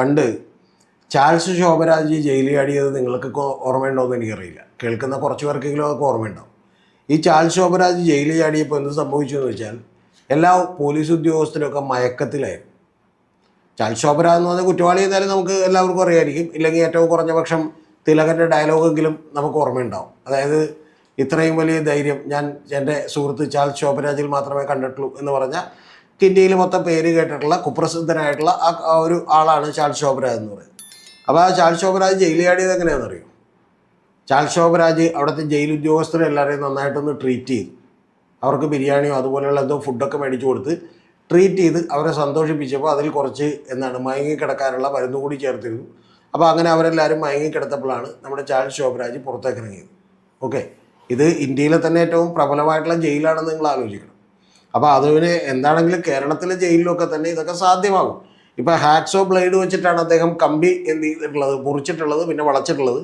പണ്ട് ചാൾസ് ശോഭരാജ് ജയിലിൽ നിങ്ങൾക്ക് ഓർമ്മയുണ്ടോയെന്ന് എനിക്കറിയില്ല. കേൾക്കുന്ന കുറച്ച് പേർക്കെങ്കിലും അതൊക്കെ ഓർമ്മയുണ്ടാവും. ഈ ചാൾസ് ശോഭരാജ് ജയിലിൽ ചാടിയപ്പോൾ എന്ത് സംഭവിച്ചു എന്ന് വെച്ചാൽ എല്ലാ പോലീസ് ഉദ്യോഗസ്ഥരൊക്കെ മയക്കത്തിലായിരുന്നു. ചാൾസ് ശോഭരാജ് എന്ന് പറഞ്ഞാൽ കുറ്റവാളി എന്നാലും നമുക്ക് എല്ലാവർക്കും അറിയായിരിക്കും. ഇല്ലെങ്കിൽ ഏറ്റവും കുറഞ്ഞ പക്ഷം തിലകന്റെ ഡയലോഗെങ്കിലും നമുക്ക് ഓർമ്മയുണ്ടാവും. അതായത് ഇത്രയും വലിയ ധൈര്യം ഞാൻ എന്റെ സുഹൃത്ത് ചാൾസ് ശോഭരാജിൽ മാത്രമേ കണ്ടിട്ടുള്ളൂ എന്ന് പറഞ്ഞ ഇന്ത്യയിൽ മൊത്തം പേര് കേട്ടിട്ടുള്ള കുപ്രസിദ്ധനായിട്ടുള്ള ആ ഒരു ആളാണ് ചാൾസ് ശോഭരാജ് എന്ന് പറയുന്നത്. അപ്പോൾ ആ ചാൾസ് ശോഭരാജ് ജയിലിൽ എങ്ങനെയാണെന്നറിയോ ചാൾസ് ശോഭരാജ് അവിടുത്തെ ജയിൽ ഉദ്യോഗസ്ഥരെ എല്ലാവരെയും നന്നായിട്ടൊന്ന് ട്രീറ്റ് ചെയ്തു. അവർക്ക് ബിരിയാണിയോ അതുപോലെയുള്ള എന്തോ ഫുഡൊക്കെ മേടിച്ചു കൊടുത്ത് ട്രീറ്റ് ചെയ്ത് അവരെ സന്തോഷിപ്പിച്ചപ്പോൾ അതിൽ കുറച്ച് എന്താണ് മയങ്ങി കിടക്കാനുള്ള മരുന്ന് കൂടി ചേർത്തിരുന്നു. അപ്പോൾ അങ്ങനെ അവരെല്ലാവരും മയങ്ങി കിടത്തപ്പോഴാണ് നമ്മുടെ ചാൾസ് ശോഭരാജ് പുറത്തേക്ക് ഇറങ്ങിയത്. ഓക്കെ ഇത് ഇന്ത്യയിലെ തന്നെ ഏറ്റവും പ്രബലമായിട്ടുള്ള ജയിലാണെന്ന് നിങ്ങൾ ആലോചിക്കണം. അപ്പോൾ അതിന് എന്താണെങ്കിലും കേരളത്തിലെ ജയിലിലൊക്കെ തന്നെ ഇതൊക്കെ സാധ്യമാകും. ഇപ്പോൾ ഹാക്സോ ബ്ലേഡ് വെച്ചിട്ടാണ് അദ്ദേഹം കമ്പി എന്ത് ചെയ്തിട്ടുള്ളത് മുറിച്ചിട്ടുള്ളത് പിന്നെ വളച്ചിട്ടുള്ളത്.